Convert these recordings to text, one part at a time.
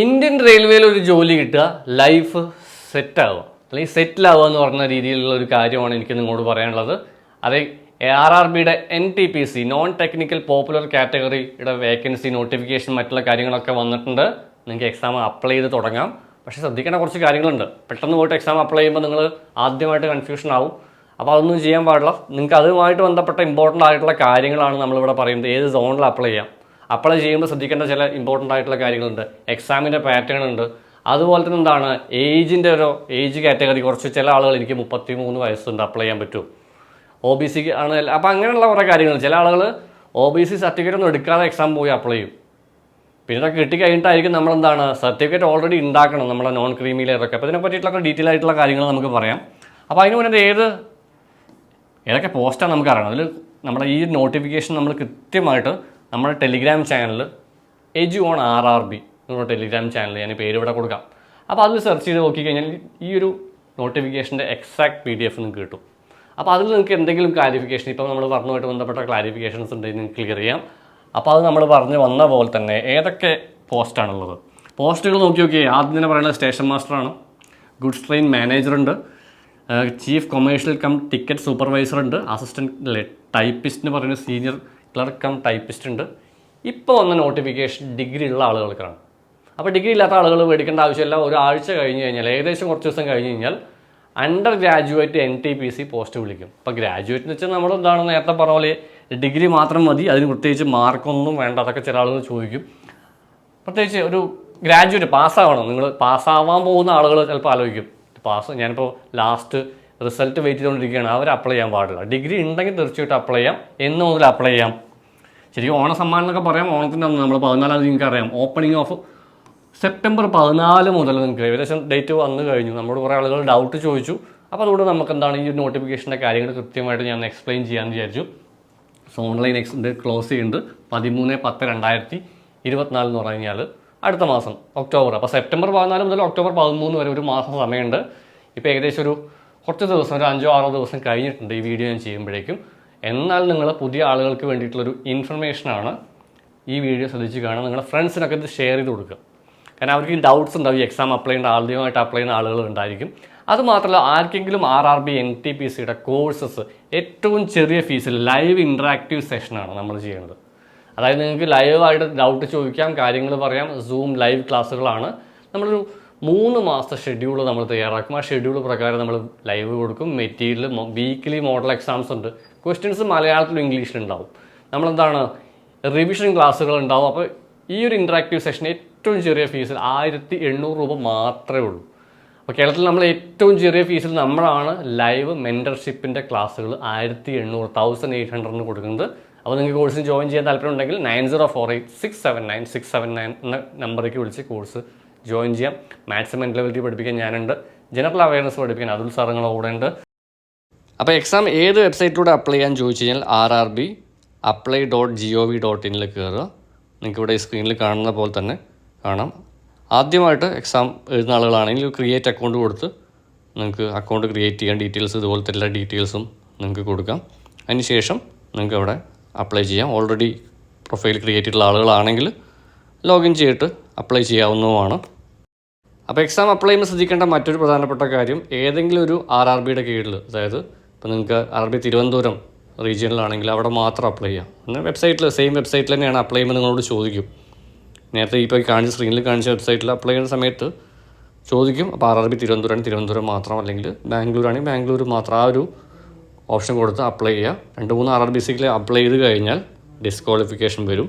Indian റെയിൽവേയിൽ ഒരു ജോലി കിട്ടുക ലൈഫ് സെറ്റാവുക അല്ലെങ്കിൽ സെറ്റിലാവുക എന്ന് പറഞ്ഞ രീതിയിലുള്ള ഒരു കാര്യമാണ് എനിക്ക് നിങ്ങളോട് പറയാനുള്ളത്. അതെ ആർ ആർ ബിയുടെ N T P C non technical popular കാറ്റഗറിയുടെ vacancy notification മറ്റുള്ള കാര്യങ്ങളൊക്കെ വന്നിട്ടുണ്ട്. നിങ്ങൾക്ക് എക്സാം അപ്ലൈ ചെയ്ത് തുടങ്ങാം. പക്ഷേ ശ്രദ്ധിക്കേണ്ട കുറച്ച് കാര്യങ്ങളുണ്ട്. പെട്ടെന്ന് പോയിട്ട് എക്സാം അപ്ലൈ ചെയ്യുമ്പോൾ നിങ്ങൾ ആദ്യമായിട്ട് കൺഫ്യൂഷൻ ആവും. അപ്പോൾ അതൊന്നും ചെയ്യാൻ പാടില്ല. നിങ്ങൾക്ക് അതുമായിട്ട് ബന്ധപ്പെട്ട ഇമ്പോർട്ടന്റ് ആയിട്ടുള്ള കാര്യങ്ങളാണ് നമ്മളിവിടെ പറയുന്നത്. ഏത് സോണിൽ അപ്ലൈ ചെയ്യാം? അപ്ലൈ ചെയ്യുമ്പോൾ ശ്രദ്ധിക്കേണ്ട ചില ഇമ്പോർട്ടന്റ് ആയിട്ടുള്ള കാര്യങ്ങളുണ്ട്. എക്സാമിന്റെ പാറ്റേൺ ഉണ്ട്. അതുപോലെ തന്നെ എന്താണ്? ഏജിന്റെ ഒരു ഏജ് കാറ്റഗറി കുറച്ച് ചില ആളുകൾ എനിക്ക് മുപ്പത്തി മൂന്ന് വയസ്സുണ്ട് അപ്ലൈ ചെയ്യാൻ പറ്റും. ഒ ബി സിക്ക് ആണ്. അപ്പോൾ അങ്ങനെയുള്ള കുറേ കാര്യങ്ങൾ. ചില ആളുകൾ ഒ ബി സി സർട്ടിഫിക്കറ്റ് ഒന്നും എടുക്കാതെ എക്സാം പോയി അപ്ലൈ ചെയ്യും. പിന്നെ ഇതൊക്കെ കിട്ടി കഴിഞ്ഞിട്ടായിരിക്കും നമ്മൾ എന്താണ് സർട്ടിഫിക്കറ്റ് ഓൾറെഡി ഉണ്ടാക്കണം. നമ്മുടെ നോൺ ക്രീമി ലെയറൊക്കെ അപ്പോൾ ഇതിനെ പറ്റിയിട്ടുള്ള ഡീറ്റെയിൽ ആയിട്ടുള്ള കാര്യങ്ങൾ നമുക്ക് പറയാം. അപ്പോൾ അതിന് മുന്നേ ഏത് ഏതൊക്കെ പോസ്റ്റാണ് നമുക്ക് അറിയണം. അതിൽ നമ്മുടെ ഈ നോട്ടിഫിക്കേഷൻ നമ്മൾ കൃത്യമായിട്ട് നമ്മുടെ Telegram channel Edu on R R B നമ്മുടെ ടെലിഗ്രാം ചാനൽ ഞാൻ പേര് ഇവിടെ കൊടുക്കാം. അപ്പോൾ അതിൽ സെർച്ച് ചെയ്ത് നോക്കിക്കഴിഞ്ഞാൽ ഈ ഒരു നോട്ടിഫിക്കേഷന്റെ എക്സാക്ട് പി ഡി എഫ് നിങ്ങൾക്ക് കിട്ടും. അപ്പോൾ അതിൽ നിങ്ങൾക്ക് എന്തെങ്കിലും ക്ലാരിഫിക്കേഷൻ ഇപ്പോൾ നമ്മൾ പറഞ്ഞുമായിട്ട് ബന്ധപ്പെട്ട ക്ലാരിഫിക്കേഷൻസ് ഉണ്ടെങ്കിൽ നിങ്ങൾക്ക് ക്ലിയർ ചെയ്യാം. അപ്പോൾ അത് നമ്മൾ പറഞ്ഞ് വന്ന പോലെ തന്നെ ഏതൊക്കെ പോസ്റ്റാണുള്ളത് പോസ്റ്റുകൾ നോക്കി നോക്കി ആദ്യം തന്നെ പറയുന്നത് സ്റ്റേഷൻ മാസ്റ്ററാണ് goods train മാനേജറുണ്ട് chief commercial cum ticket supervisor ഉണ്ട്. അസിസ്റ്റന്റ് ടൈപ്പിസ്റ്റ് എന്ന് പറയുന്ന സീനിയർ ക്ലർക്ക് കം ടൈപ്പിസ്റ്റ് ഉണ്ട്. ഇപ്പോൾ വന്ന നോട്ടിഫിക്കേഷൻ ഡിഗ്രി ഉള്ള ആളുകൾക്കാണ്. അപ്പോൾ ഡിഗ്രി ഇല്ലാത്ത ആളുകൾ മേടിക്കേണ്ട ആവശ്യമില്ല. ഒരാഴ്ച കഴിഞ്ഞ് കഴിഞ്ഞാൽ ഏകദേശം കുറച്ച് ദിവസം കഴിഞ്ഞ് കഴിഞ്ഞാൽ under graduate N T P C post വിളിക്കും. അപ്പോൾ ഗ്രാജുവേറ്റ് എന്ന് വെച്ചാൽ നമ്മൾ എന്താണ് നേരത്തെ പറഞ്ഞ പോലെ ഡിഗ്രി മാത്രം മതി അതിന് പ്രത്യേകിച്ച് മാർക്കൊന്നും വേണ്ട അതൊക്കെ ചില ആളുകൾ ചോദിക്കും. പ്രത്യേകിച്ച് ഒരു ഗ്രാജുവേറ്റ് പാസ്സാവണം നിങ്ങൾ പാസ്സാവാൻ പോകുന്ന ആളുകൾ ചിലപ്പോൾ ആലോചിക്കും. പാസ് ഞാനിപ്പോൾ ലാസ്റ്റ് റിസൾട്ട് വെയിറ്റ് ചെയ്തുകൊണ്ടിരിക്കുകയാണ്. അവർ അപ്ലൈ ചെയ്യാൻ പാടില്ല. ഡിഗ്രി ഉണ്ടെങ്കിൽ തീർച്ചയായിട്ടും അപ്ലൈ ചെയ്യാം. എന്ന് മുതൽ അപ്ലൈ ചെയ്യാം. ശരിക്കും ഓണ സമ്മാനം എന്നൊക്കെ പറയാം. ഓണത്തിന്റെ അന്ന് നമ്മൾ പതിനാലാം തീയതി അറിയാം. ഓപ്പണിംഗ് ഓഫ് സെപ്റ്റംബർ പതിനാല് മുതൽ നിങ്ങൾക്ക് ഏകദേശം ഡേറ്റ് വന്നു കഴിഞ്ഞു. നമ്മളോട് കുറേ ആളുകൾ ഡൗട്ട് ചോദിച്ചു. അപ്പോൾ അതുകൊണ്ട് നമുക്ക് എന്താണ് ഈ നോട്ടിഫിക്കേഷന്റെ കാര്യങ്ങൾ കൃത്യമായിട്ട് ഞാൻ എക്സ്പ്ലെയിൻ ചെയ്യാമെന്ന് വിചാരിച്ചു. സോ ഓൺലൈൻ എക്സ് ക്ലോസ് ചെയ്യുന്നുണ്ട്. പതിമൂന്ന് പത്ത് രണ്ടായിരത്തി ഇരുപത്തിനാല് എന്ന് പറഞ്ഞു കഴിഞ്ഞാൽ അടുത്ത മാസം ഒക്ടോബർ അപ്പോൾ സെപ്റ്റംബർ പതിനാല് മുതൽ ഒക്ടോബർ പതിമൂന്ന് വരെ ഒരു മാസം സമയമുണ്ട്. ഇപ്പോൾ ഏകദേശം ഒരു കുറച്ച് ദിവസം ഒരു അഞ്ചോ ആറോ ദിവസം കഴിഞ്ഞിട്ടുണ്ട് ഈ വീഡിയോ ഞാൻ ചെയ്യുമ്പോഴേക്കും. എന്നാൽ നിങ്ങൾ പുതിയ ആളുകൾക്ക് വേണ്ടിയിട്ടുള്ളൊരു ഇൻഫർമേഷനാണ് ഈ വീഡിയോ ശ്രദ്ധിച്ച് കാണുക. നിങ്ങളുടെ ഫ്രണ്ട്സിനൊക്കെ ഇത് ഷെയർ ചെയ്ത് കൊടുക്കുക. കാരണം അവർക്ക് ഡൗട്ട്സ് ഉണ്ടാവും. ഈ എക്സാം അപ്ലൈ ചെയ്യേണ്ട ആദ്യമായിട്ട് അപ്ലൈ ചെയ്യുന്ന ആളുകൾ ഉണ്ടായിരിക്കും. അതുമാത്രമല്ല ആർക്കെങ്കിലും R R B N T P സിയുടെ കോഴ്സസ് ഏറ്റവും ചെറിയ ഫീസിൽ ലൈവ് ഇൻട്രാക്റ്റീവ് സെഷനാണ് നമ്മൾ ചെയ്യുന്നത്. അതായത് നിങ്ങൾക്ക് ലൈവായിട്ട് ഡൗട്ട് ചോദിക്കാം കാര്യങ്ങൾ പറയാം സൂം ലൈവ് ക്ലാസ്സുകളാണ് നമ്മളൊരു മൂന്ന് മാസത്തെ ഷെഡ്യൂൾ നമ്മൾ തയ്യാറാക്കും. ആ ഷെഡ്യൂൾ പ്രകാരം നമ്മൾ ലൈവ് കൊടുക്കും. മെറ്റീരിയൽ വീക്കിലി മോഡൽ എക്സാംസ് ഉണ്ട്. ക്വസ്റ്റ്യൻസ് മലയാളത്തിലും ഇംഗ്ലീഷിലും ഉണ്ടാവും. നമ്മളെന്താണ്? റിവിഷൻ ക്ലാസ്സുകൾ ഉണ്ടാവും. അപ്പോൾ ഈ ഒരു ഇൻട്രാക്റ്റീവ് സെഷൻ ഏറ്റവും ചെറിയ ഫീസിൽ ആയിരത്തി എണ്ണൂറ് രൂപ മാത്രമേ ഉള്ളൂ. അപ്പോൾ കേരളത്തിൽ നമ്മൾ ഏറ്റവും ചെറിയ ഫീസിൽ നമ്മളാണ് ലൈവ് മെന്റർഷിപ്പിന്റെ ക്ലാസ്സുകൾ ആയിരത്തി എണ്ണൂറ് തൗസൻഡ് എയ്റ്റ് ഹൺഡ്രഡിന് കൊടുക്കുന്നത്. അപ്പോൾ നിങ്ങൾക്ക് കോഴ്സിന് ജോയിൻ ചെയ്യാൻ താല്പര്യം ഉണ്ടെങ്കിൽ nine zero four eight six seven nine six seven nine എന്ന നമ്പറിലേക്ക് വിളിച്ച് കോഴ്സ് ജോയിൻ ചെയ്യാം. മാത്സ് മെന്റലബിലിറ്റി പഠിപ്പിക്കാൻ ഞാനുണ്ട്. ജനറൽ അവയർനെസ് പഠിപ്പിക്കാൻ അതുൽ സാറുകളും കൂടെ ഉണ്ട്. അപ്പോൾ എക്സാം ഏത് വെബ്സൈറ്റിലൂടെ അപ്ലൈ ചെയ്യാൻ ചോദിച്ചു കഴിഞ്ഞാൽ R R B apply dot G O V dot ഇനിൽ കയറുക നിങ്ങൾക്ക് ഇവിടെ ഈ സ്ക്രീനിൽ കാണുന്ന പോലെ തന്നെ കാണാം. ആദ്യമായിട്ട് എക്സാം എഴുതുന്ന ആളുകളാണെങ്കിൽ ക്രിയേറ്റ് അക്കൗണ്ട് കൊടുത്ത് നിങ്ങൾക്ക് അക്കൗണ്ട് ക്രിയേറ്റ് ചെയ്യാൻ ഡീറ്റെയിൽസ് ഇതുപോലത്തെ എല്ലാ ഡീറ്റെയിൽസും നിങ്ങൾക്ക് കൊടുക്കാം. അതിന് ശേഷം നിങ്ങൾക്ക് അവിടെ അപ്ലൈ ചെയ്യാം. ഓൾറെഡി പ്രൊഫൈൽ ക്രിയേറ്റ് ചെയ്തിട്ടുള്ള ആളുകളാണെങ്കിൽ ലോഗിൻ ചെയ്തിട്ട് അപ്ലൈ ചെയ്യാവുന്നതുമാണ്. അപ്പോൾ എക്സാം അപ്ലൈ ചെയ്യുമ്പോൾ ശ്രദ്ധിക്കേണ്ട മറ്റൊരു പ്രധാനപ്പെട്ട കാര്യം ഏതെങ്കിലും ഒരു ആർ ആർ ബിയുടെ കീഴിൽ അതായത് ഇപ്പോൾ നിങ്ങൾക്ക് ആർ ആർ ബി തിരുവനന്തപുരം റീജിയനിലാണെങ്കിൽ അവിടെ മാത്രം അപ്ലൈ ചെയ്യാം. എന്നാൽ വെബ്സൈറ്റിൽ സെയിം വെബ്സൈറ്റിൽ തന്നെയാണ് അപ്ലൈ ചെയ്യുമ്പോൾ നിങ്ങളോട് ചോദിക്കും. നേരത്തെ ഇപ്പോൾ കാണിച്ച സ്ക്രീനിൽ കാണിച്ച വെബ്സൈറ്റിൽ അപ്ലൈ ചെയ്യുന്ന സമയത്ത് ചോദിക്കും. അപ്പോൾ R R B Thiruvananthapuram Thiruvananthapuram മാത്രം അല്ലെങ്കിൽ ബാംഗ്ലൂർ ആണെങ്കിൽ ബാംഗ്ലൂർ മാത്രം ആ ഒരു ഓപ്ഷൻ കൊടുത്ത് അപ്ലൈ ചെയ്യുക. രണ്ട് മൂന്ന് ആർ ആർ ബി സിക്ക് അപ്ലൈ ചെയ്ത് കഴിഞ്ഞാൽ ഡിസ്ക്വാളിഫിക്കേഷൻ വരും.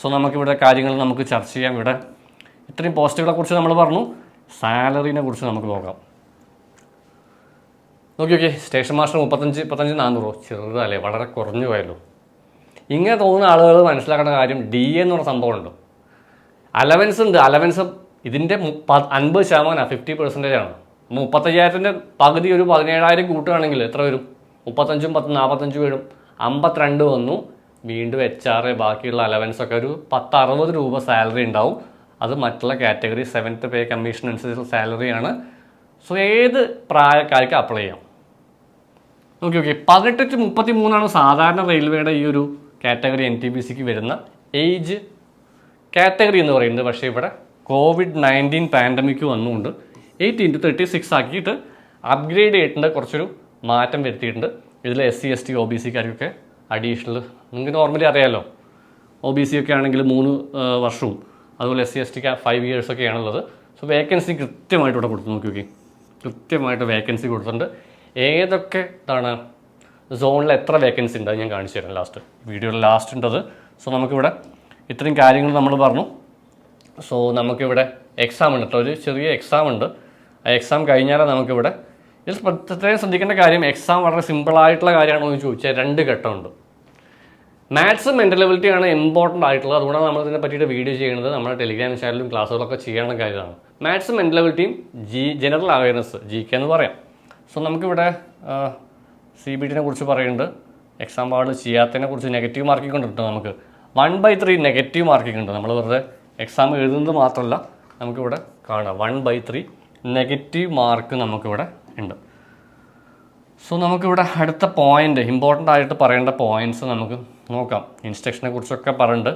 സോ നമുക്കിവിടെ കാര്യങ്ങൾ നമുക്ക് ചർച്ച ചെയ്യാം. ഇവിടെ ഇത്രയും പോസ്റ്റുകളെ കുറിച്ച് നമ്മൾ പറഞ്ഞു. സാലറിനെ കുറിച്ച് നമുക്ക് നോക്കാം. നോക്കി ഓക്കെ സ്റ്റേഷൻ മാസ്റ്റർ മുപ്പത്തഞ്ച് മുപ്പത്തഞ്ച് നാനൂറോ ചെറുതല്ലേ വളരെ കുറഞ്ഞു പോയല്ലോ. ഇങ്ങനെ തോന്നുന്ന ആളുകൾ മനസ്സിലാക്കേണ്ട കാര്യം ഡി എന്ന് പറഞ്ഞ സംഭവമുണ്ട്. അലവൻസ് ഉണ്ട്. അലവൻസ് ഇതിന്റെ അൻപത് ശതമാനമാണ് ഫിഫ്റ്റി പെർസെന്റേജ് ആണ്. മുപ്പത്തയ്യായിരത്തിന്റെ പകുതി ഒരു പതിനേഴായിരം കൂട്ടുകയാണെങ്കിൽ എത്ര വരും? മുപ്പത്തഞ്ചും പത്ത് നാൽപ്പത്തഞ്ച് വരും. അമ്പത്തിരണ്ട് വന്നു. വീണ്ടും എച്ച് ആർ ബാക്കിയുള്ള അലവൻസ് ഒക്കെ ഒരു പത്ത് അറുപത് രൂപ സാലറി ഉണ്ടാവും. അത് മറ്റുള്ള കാറ്റഗറി സെവൻത്ത് പേ കമ്മീഷൻ അനുസരിച്ചുള്ള സാലറിയാണ് സോ ഏത് പ്രായക്കാർക്ക് അപ്ലൈ ചെയ്യാം. ഓക്കെ ഓക്കെ പതിനെട്ട് ടു മുപ്പത്തി മൂന്നാണ് സാധാരണ റെയിൽവേയുടെ ഈ ഒരു കാറ്റഗറി എൻ ടി ബി സിക്ക് വരുന്ന ഏജ് കാറ്റഗറി എന്ന് പറയുന്നത്. പക്ഷേ ഇവിടെ കോവിഡ് നയന്റീൻ പാൻഡമിക് വന്നുകൊണ്ട് എയ്റ്റീൻ ടു തേർട്ടി സിക്സ് ആക്കിയിട്ട് അപ്ഗ്രേഡ് ചെയ്തിട്ടുണ്ട്. കുറച്ചൊരു മാറ്റം വരുത്തിയിട്ടുണ്ട്. ഇതിൽ S C S T O B സിക്കാർക്കൊക്കെ additional നിങ്ങൾക്ക് നോർമലി അറിയാമല്ലോ ഒ ബി സി ഒക്കെ ആണെങ്കിൽ മൂന്ന് വർഷവും. അതുപോലെ എസ് സി എസ് ടിക്ക് ഫൈവ് ഇയേഴ്സൊക്കെയാണുള്ളത് സോ വേക്കൻസി കൃത്യമായിട്ട് ഇവിടെ കൊടുത്ത് നോക്കി നോക്കി. കൃത്യമായിട്ട് വേക്കൻസി കൊടുത്തിട്ടുണ്ട്. ഏതൊക്കെ ഇതാണ് സോണിൽ എത്ര വേക്കൻസി ഉണ്ട് ഞാൻ കാണിച്ചു തരാം ലാസ്റ്റ് വീഡിയോയിൽ ലാസ്റ്റ് ഉണ്ടത്. സോ നമുക്കിവിടെ ഇത്രയും കാര്യങ്ങൾ നമ്മൾ പറഞ്ഞു. സോ നമുക്കിവിടെ എക്സാം ഉണ്ട് കേട്ടോ. ഒരു ചെറിയ എക്സാം ഉണ്ട്. ആ എക്സാം കഴിഞ്ഞാലേ നമുക്കിവിടെ ഇതിൽ പ്രത്യേകം ശ്രദ്ധിക്കേണ്ട കാര്യം എക്സാം വളരെ സിമ്പിളായിട്ടുള്ള കാര്യമാണോ എന്ന് ചോദിച്ചാൽ രണ്ട് ഘട്ടമുണ്ട് മാത്സ് മെന്റൽ എബിലിറ്റി ആണ് ഇമ്പോർട്ടന്റ് ആയിട്ടുള്ളത്. അതുകൊണ്ടാണ് നമ്മൾ ഇതിനെ പറ്റിയിട്ട് വീഡിയോ ചെയ്യുന്നത്. നമ്മുടെ ടെലിഗ്രാം ചാനലിലും ക്ലാസ്സുകളൊക്കെ ചെയ്യേണ്ട കാര്യമാണ്. Maths mental എബിലിറ്റിയും G general awareness G K എന്ന് പറയാം. സോ നമുക്കിവിടെ സി ബി ടിനെ കുറിച്ച് പറയുന്നുണ്ട്. എക്സാം പാടിൽ ചെയ്യാത്തതിനെ കുറിച്ച് നെഗറ്റീവ് മാർക്കിംഗ് ഉണ്ട് നമുക്ക്. One by three negative marking ഉണ്ട് നമ്മൾ വെറുതെ എക്സാം എഴുതുന്നത് മാത്രമല്ല നമുക്കിവിടെ കാണാം. One by three negative mark നമുക്കിവിടെ ഉണ്ട് സോ നമുക്കിവിടെ അടുത്ത പോയിന്റ് ഇമ്പോർട്ടന്റ് ആയിട്ട് പറയേണ്ട പോയിന്റ്സ് നമുക്ക് നോക്കാം. ഇൻസ്ട്രക്ഷനെ കുറിച്ചൊക്കെ പറഞ്ഞിട്ട്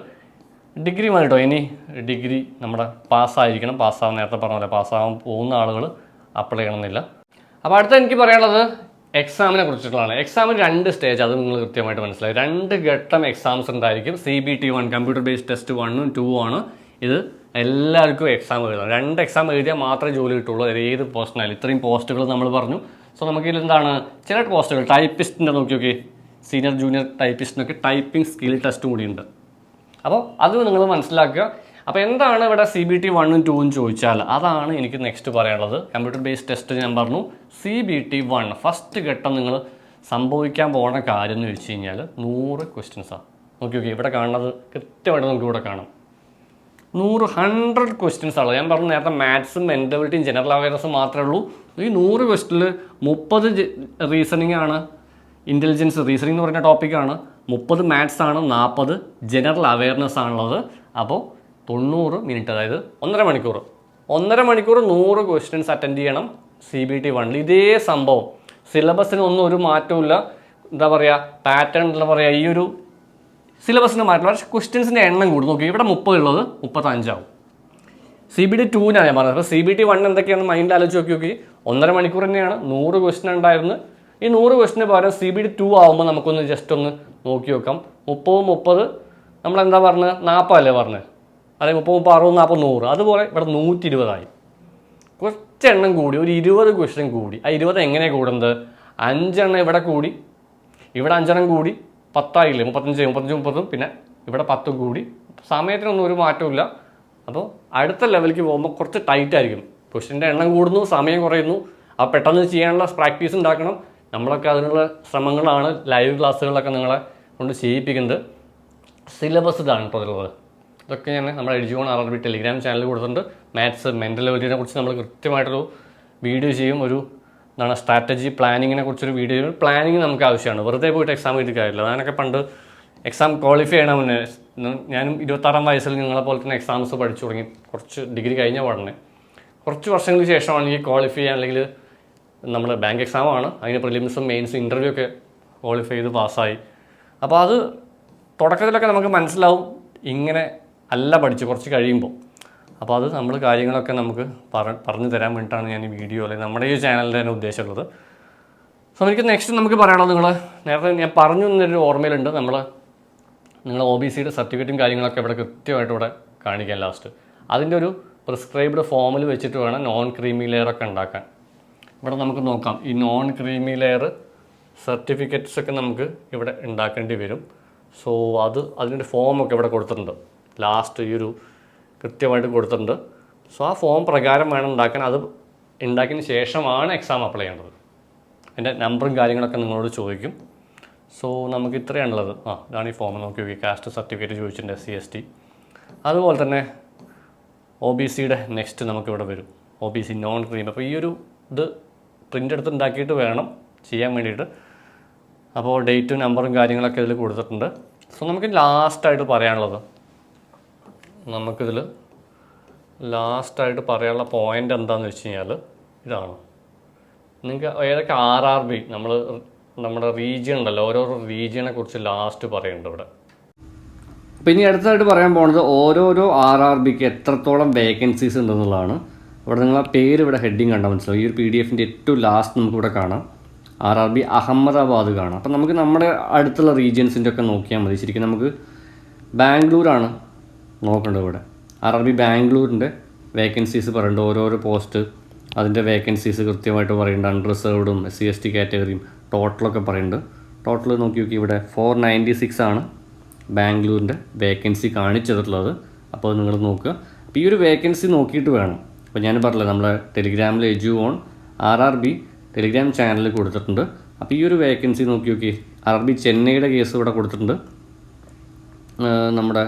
ഡിഗ്രി മതി കേട്ടോ ഇനി ഡിഗ്രി നമ്മുടെ പാസ്സായിരിക്കണം പാസ്സാവാൻ നേരത്തെ പറഞ്ഞ പാസ്സാവാൻ പോകുന്ന ആളുകൾ അപ്ലൈ ചെയ്യണമെന്നില്ല. അപ്പോൾ അടുത്ത എനിക്ക് പറയാനുള്ളത് എക്സാമിനെ കുറിച്ചിട്ടുള്ളതാണ്. എക്സാമിന് രണ്ട് സ്റ്റേജ് അത് നിങ്ങൾ കൃത്യമായിട്ട് മനസ്സിലായി. രണ്ട് ഘട്ടം എക്സാംസ് ഉണ്ടായിരിക്കും. C B T one computer based test വണ്ണും ടൂ ആണ്. ഇത് എല്ലാവർക്കും എക്സാം എഴുതണം രണ്ട് എക്സാം എഴുതിയാൽ മാത്രമേ ജോലി കിട്ടുള്ളൂ. ഏത് പോസ്റ്റിനായാലും ഇത്രയും പോസ്റ്റുകൾ നമ്മൾ പറഞ്ഞു. സോ നമുക്ക് ഇതിൽ എന്താണ് ചില പോസ്റ്റുകൾ ടൈപ്പിസ്റ്റിന്റെ നോക്കി നോക്കി സീനിയർ ജൂനിയർ ടൈപ്പിസ്റ്റിനൊക്കെ ടൈപ്പിംഗ് സ്കിൽ ടെസ്റ്റ് കൂടിയുണ്ട് അപ്പോൾ അത് നിങ്ങൾ മനസ്സിലാക്കുക. അപ്പോൾ എന്താണ് ഇവിടെ സി ബി ടി വണ്ണും ടൂവും ചോദിച്ചാൽ? അതാണ് എനിക്ക് നെക്സ്റ്റ് പറയാനുള്ളത്. കമ്പ്യൂട്ടർ ബേസ്ഡ് ടെസ്റ്റ് ഞാൻ പറഞ്ഞു C B T one first ഘട്ടം നിങ്ങൾ സംഭവിക്കാൻ പോകുന്ന കാര്യം എന്ന് വെച്ച് കഴിഞ്ഞാൽ നൂറ് ക്വസ്റ്റ്യൻസാണ് നോക്കി നോക്കി ഇവിടെ കാണുന്നത് കൃത്യമായിട്ട് നമുക്ക് ഇവിടെ കാണാം. നൂറ് ഹൺഡ്രഡ് ക്വസ്റ്റ്യൻസ് ആണ്. ഞാൻ പറഞ്ഞു നേരത്തെ മാത്സും മെന്റബിലിറ്റിയും ജനറൽ അവയർനെസ്സും മാത്രമേ ഉള്ളൂ. ഈ നൂറ് ക്വസ്റ്റിൽ മുപ്പത് റീസണിങ് ആണ്. ഇന്റലിജൻസ് റീസണിങ് എന്ന് പറഞ്ഞ ടോപ്പിക്കാണ് മുപ്പത് മാത്സ് ആണ് നാൽപ്പത് ജനറൽ അവയർനെസ് ആണുള്ളത്. അപ്പോൾ തൊണ്ണൂറ് മിനിറ്റ് അതായത് ഒന്നര മണിക്കൂർ. ഒന്നര മണിക്കൂർ നൂറ് ക്വസ്റ്റ്യൻസ് അറ്റൻഡ് ചെയ്യണം. സി ബി ടി വണ്ണിൽ ഇതേ സംഭവം. സിലബസിനൊന്നും ഒരു മാറ്റമില്ല എന്താ പറയുക പാറ്റേൺ എന്താ പറയുക ഈ ഒരു സിലബസിന് മാറ്റം പക്ഷേ ക്വസ്റ്റ്യൻസിന്റെ എണ്ണം കൂടും. നോക്കി ഇവിടെ മുപ്പത് ഉള്ളത് മുപ്പത്തഞ്ചാവും. സി ബി ടി ടൂവിനാണ് ഞാൻ പറഞ്ഞത്. അപ്പോൾ സി ബി ടി വൺ എന്തൊക്കെയാണ് മൈൻഡിൽ ആലോചിച്ച് നോക്കി നോക്കി. ഒന്നര മണിക്കൂർ തന്നെയാണ്. നൂറ് ക്വസ്റ്റ്യൻ ഉണ്ടായിരുന്നു. ഈ നൂറ് ക്വസ്റ്റിന് പകരം സി ബി ഡി ടു ആകുമ്പോൾ നമുക്കൊന്ന് ജസ്റ്റ് ഒന്ന് നോക്കി നോക്കാം. മുപ്പത് മുപ്പത് നമ്മൾ എന്താ പറഞ്ഞത്? നാൽപ്പതല്ലേ പറഞ്ഞത്? അതെ മുപ്പത് മുപ്പത് അറുപത് നാൽപ്പത് നൂറ്. അതുപോലെ ഇവിടെ നൂറ്റി ഇരുപതായി കുറച്ചെണ്ണം കൂടി. ഒരു ഇരുപത് ക്വസ്റ്റ്യൻ കൂടി. ആ ഇരുപത് എങ്ങനെ കൂടുന്നത്? അഞ്ചെണ്ണം ഇവിടെ കൂടി. ഇവിടെ അഞ്ചെണ്ണം കൂടി. പത്തായില്ലേ? മുപ്പത്തഞ്ച് മുപ്പത്തഞ്ച് മുപ്പതും. പിന്നെ ഇവിടെ പത്തും കൂടി. സമയത്തിനൊന്നും ഒരു മാറ്റമില്ല അപ്പോൾ അടുത്ത ലെവലിലേക്ക് പോകുമ്പോൾ കുറച്ച് ടൈറ്റ് ആയിരിക്കും. ക്വസ്റ്റിന്റെ എണ്ണം കൂടുന്നു സമയം കുറയുന്നു. ആ പെട്ടെന്ന് ചെയ്യാനുള്ള പ്രാക്ടീസ് ഉണ്ടാക്കണം. നമ്മളൊക്കെ അതിനുള്ള ശ്രമങ്ങളാണ് ലൈവ് ക്ലാസ്സുകളൊക്കെ നിങ്ങളെ കൊണ്ട് ചെയ്യിപ്പിക്കുന്നത്. സിലബസ് ഇതാണ് ഇപ്പോൾ അതിലുള്ളത്. ഇതൊക്കെ ഞാൻ നമ്മുടെ എഡ്ജോൺ ആർ ആർ ബി ടെലിഗ്രാം ചാനലിൽ കൊടുത്തിട്ടുണ്ട്. മാത്സ് മെന്റൽ ലെവലിനെ കുറിച്ച് നമ്മൾ കൃത്യമായിട്ടൊരു വീഡിയോ ചെയ്യും. ഒരു എന്താണ് സ്ട്രാറ്റജി പ്ലാനിങ്ങിനെ കുറിച്ചൊരു വീഡിയോ പ്ലാനിങ് നമുക്ക് ആവശ്യമാണ്. വെറുതെ പോയിട്ട് എക്സാം എഴുതി കാര്യമില്ല. അതിനൊക്കെ പണ്ട് എക്സാം ക്വാളിഫൈ ചെയ്യണ മുന്നേ ഞാനും ഇരുപത്താറാം വയസ്സിൽ നിങ്ങളെ പോലെ തന്നെ എക്സാംസ് പഠിച്ചു തുടങ്ങി. കുറച്ച് ഡിഗ്രി കഴിഞ്ഞ പാടനെ കുറച്ച് വർഷങ്ങൾക്ക് ശേഷമാണ് ഈ ക്വാളിഫൈ ചെയ്യാൻ അല്ലെങ്കിൽ നമ്മുടെ ബാങ്ക് എക്സാമാണ് അതിന് പ്രിലിംസും മെയിൻസും ഇന്റർവ്യൂ ഒക്കെ ക്വാളിഫൈ ചെയ്ത് പാസ്സായി അപ്പോൾ അത് തുടക്കത്തിലൊക്കെ നമുക്ക് മനസ്സിലാവും. ഇങ്ങനെ അല്ല പഠിച്ച് കുറച്ച് കഴിയുമ്പോൾ. അപ്പോൾ അത് നമ്മൾ കാര്യങ്ങളൊക്കെ നമുക്ക് പറ പറഞ്ഞു തരാൻ വേണ്ടിയിട്ടാണ് ഞാൻ ഈ വീഡിയോ അല്ലെങ്കിൽ നമ്മുടെ ഈ ചാനലിന്റെ തന്നെ ഉദ്ദേശമുള്ളത് സോ എനിക്ക് നെക്സ്റ്റ് നമുക്ക് പറയാനുള്ളത് നിങ്ങൾ നേരത്തെ ഞാൻ പറഞ്ഞു എന്നൊരു ഓർമ്മയിലുണ്ട്. നമ്മൾ നിങ്ങൾ ഒ ബി സിയുടെ സർട്ടിഫിക്കറ്റും കാര്യങ്ങളൊക്കെ ഇവിടെ കൃത്യമായിട്ട് ഇവിടെ കാണിക്കാൻ ലാസ്റ്റ് അതിന്റെ ഒരു പ്രിസ്ക്രൈബ്ഡ് ഫോമിൽ വെച്ചിട്ട് വേണം നോൺ ക്രീമി ലെയർ ഒക്കെ ഉണ്ടാക്കാൻ. ഇവിടെ നമുക്ക് നോക്കാം. ഈ നോൺ ക്രീമി ലെയർ സർട്ടിഫിക്കറ്റ്സ് ഒക്കെ നമുക്ക് ഇവിടെ ഉണ്ടാക്കേണ്ടി വരും. സോ അത് അതിന്റെ ഫോമൊക്കെ ഇവിടെ കൊടുത്തിട്ടുണ്ട്. ലാസ്റ്റ് ഈ ഒരു കൃത്യമായിട്ട് കൊടുത്തിട്ടുണ്ട്. സോ ആ ഫോം പ്രകാരം വേണം ഉണ്ടാക്കാൻ. അത് ഉണ്ടാക്കിയതിന് ശേഷമാണ് എക്സാം അപ്ലൈ ചെയ്യേണ്ടത്. അതിന്റെ നമ്പറും കാര്യങ്ങളൊക്കെ നിങ്ങളോട് ചോദിക്കും. സോ നമുക്ക് ഇത്രയാണുള്ളത് ആ ഇതാണ് ഈ ഫോം നോക്കി നോക്കി. കാസ്റ്റ് സർട്ടിഫിക്കറ്റ് ചോദിച്ചിട്ടുണ്ട് എസ് സി എസ് ടി അതുപോലെ തന്നെ ഒ ബി സിയുടെ നെക്സ്റ്റ് നമുക്കിവിടെ വരും. O B C non cream അപ്പോൾ ഈ ഒരു ഇത് പ്രിന്റ് എടുത്ത് ഉണ്ടാക്കിയിട്ട് വേണം ചെയ്യാൻ വേണ്ടിയിട്ട്. അപ്പോൾ ഡേറ്റും നമ്പറും കാര്യങ്ങളൊക്കെ ഇതിൽ കൊടുത്തിട്ടുണ്ട്. സോ നമുക്ക് ലാസ്റ്റായിട്ട് പറയാനുള്ളത് നമുക്കിതിൽ ലാസ്റ്റായിട്ട് പറയാനുള്ള പോയിന്റ് എന്താണെന്ന് വെച്ച് കഴിഞ്ഞാൽ ഇതാണ്. നിങ്ങൾക്ക് ഏതൊക്കെ ആർ ആർ ബി നമ്മൾ നമ്മുടെ റീജിയൺ ഉണ്ടല്ലോ ഓരോ റീജിയനെ കുറിച്ച് ലാസ്റ്റ് പറയുന്നുണ്ട് ഇവിടെ. അപ്പോൾ ഇനി അടുത്തതായിട്ട് പറയാൻ പോകുന്നത് ഓരോരോ ആർ ആർ ബിക്ക് എത്രത്തോളം വേക്കൻസീസ് ഉണ്ടെന്നുള്ളതാണ്. ഇവിടെ നിങ്ങൾ ആ പേര് ഇവിടെ ഹെഡിങ് കണ്ടാൽ മനസ്സിലാവും. ഈ ഒരു പി ഡി എഫിന്റെ ഏറ്റവും ലാസ്റ്റ് നമുക്കിവിടെ കാണാം. ആർ ആർ ബി അഹമ്മദാബാദ് കാണാം. അപ്പം നമുക്ക് നമ്മുടെ അടുത്തുള്ള റീജിയൻസിന്റെ ഒക്കെ നോക്കിയാൽ മതി. ശരിക്കും നമുക്ക് ബാംഗ്ലൂരാണ് നോക്കേണ്ടത് ഇവിടെ. ആർ ആർ ബി ബാംഗ്ലൂരിന്റെ വേക്കൻസീസ് പറയുന്നുണ്ട് ഓരോരോ പോസ്റ്റ് അതിന്റെ വേക്കൻസീസ് കൃത്യമായിട്ട് പറയുന്നുണ്ട് അൺറിസർവ്ഡും എസ് സി എസ് ടി കാറ്റഗറിയും ടോട്ടലൊക്കെ പറയുന്നുണ്ട് ടോട്ടൽ നോക്കി നോക്കി ഇവിടെ ഫോർ നയന്റി സിക്സ് ആണ് ബാംഗ്ലൂരിന്റെ വേക്കൻസി കാണിച്ചിട്ടുള്ളത് അപ്പോൾ നിങ്ങൾ നോക്കുക. അപ്പോൾ ഈ ഒരു വേക്കൻസി നോക്കിയിട്ട് വേണം. അപ്പോൾ ഞാൻ പറഞ്ഞില്ല നമ്മളെ ടെലിഗ്രാമിൽ edu on R R B Telegram ചാനലിൽ കൊടുത്തിട്ടുണ്ട്. അപ്പോൾ ഈ ഒരു വേക്കൻസി നോക്കി നോക്കി ആർ ആർ ബി ചെന്നൈയുടെ കേസ് ഇവിടെ കൊടുത്തിട്ടുണ്ട്. നമ്മുടെ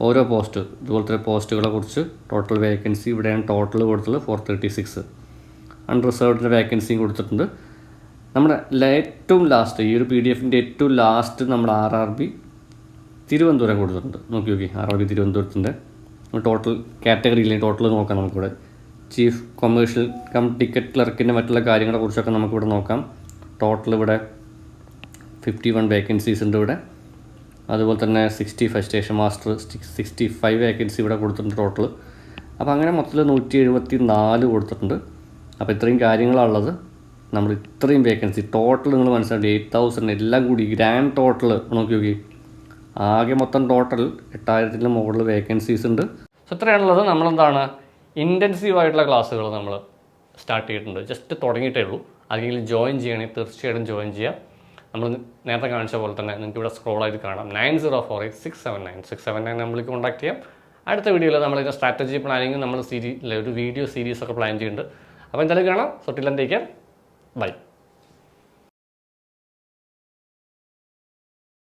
ഓരോ പോസ്റ്റ് ഇതുപോലത്തെ പോസ്റ്റുകളെ കുറിച്ച് ടോട്ടൽ വേക്കൻസി ഇവിടെയാണ് ടോട്ടൽ കൊടുത്തത് ഫോർ തേർട്ടി സിക്സ് അൺറിസർവ്ഡിന്റെ വേക്കൻസിയും കൊടുത്തിട്ടുണ്ട്. നമ്മുടെ ഏറ്റവും ലാസ്റ്റ് ഈ ഒരു പി ഡി എഫിന്റെ ഏറ്റവും ലാസ്റ്റ് നമ്മുടെ ആർ ആർ ബി തിരുവനന്തപുരം കൊടുത്തിട്ടുണ്ട്. നോക്കി നോക്കി ആർ ആർ ബി തിരുവനന്തപുരത്തിന്റെ. ടോട്ടൽ കാറ്റഗറിയിൽ ടോട്ടൽ നോക്കാം നമുക്കിവിടെ. ചീഫ് കൊമേഴ്ഷ്യൽ കം ടിക്കറ്റ് ക്ലർക്കിന്റെ മറ്റുള്ള കാര്യങ്ങളെ കുറിച്ചൊക്കെ നമുക്കിവിടെ നോക്കാം. ടോട്ടൽ ഇവിടെ ഫിഫ്റ്റി വൺ വേക്കൻസീസ് ഉണ്ട് ഇവിടെ. അതുപോലെ തന്നെ sixty five station master sixty five vacancy ഇവിടെ കൊടുത്തിട്ടുണ്ട് ടോട്ടൽ അപ്പോൾ അങ്ങനെ മൊത്തത്തിൽ നൂറ്റി എഴുപത്തി നാല് കൊടുത്തിട്ടുണ്ട്. അപ്പോൾ ഇത്രയും കാര്യങ്ങളാണുള്ളത് നമ്മൾ ഇത്രയും വേക്കൻസി ടോട്ടൽ നിങ്ങൾ മനസ്സിലാക്കി എയ്റ്റ് തൗസൻഡ് എല്ലാം കൂടി ഗ്രാൻഡ് ടോട്ടൽ നോക്കി നോക്കി. ആകെ മൊത്തം ടോട്ടൽ എട്ടായിരത്തിന് മുകളിൽ വേക്കൻസീസ് ഉണ്ട്. സോ ഇത്രയാണുള്ളത് നമ്മളെന്താണ്? ഇന്റൻസീവ് ആയിട്ടുള്ള ക്ലാസ്സുകൾ നമ്മൾ സ്റ്റാർട്ട് ചെയ്തിട്ടുണ്ട്. ജസ്റ്റ് തുടങ്ങിയിട്ടേ ഉള്ളൂ. അല്ലെങ്കിൽ ജോയിൻ ചെയ്യണമെങ്കിൽ തീർച്ചയായിട്ടും ജോയിൻ ചെയ്യാം. നമ്മൾ നേരത്തെ കാണിച്ച പോലെ തന്നെ നിങ്ങൾക്ക് ഇവിടെ സ്ക്രോൾ ചെയ്ത് കാണാം. Nine zero four eight six seven nine six seven nine നമ്മൾക്ക് കോൺടാക്ട് ചെയ്യാം. അടുത്ത വീഡിയോയിൽ നമ്മൾ നമ്മളിതിന്റെ സ്ട്രാറ്റജി പ്ലാനിങ് നമ്മൾ സീരീ ഒരു വീഡിയോ സീരീസ് ഒക്കെ പ്ലാൻ ചെയ്യുന്നുണ്ട്. അപ്പോൾ എന്തായാലും കാണാം. സൊട്ടിലെന്തേക്കാം ബൈ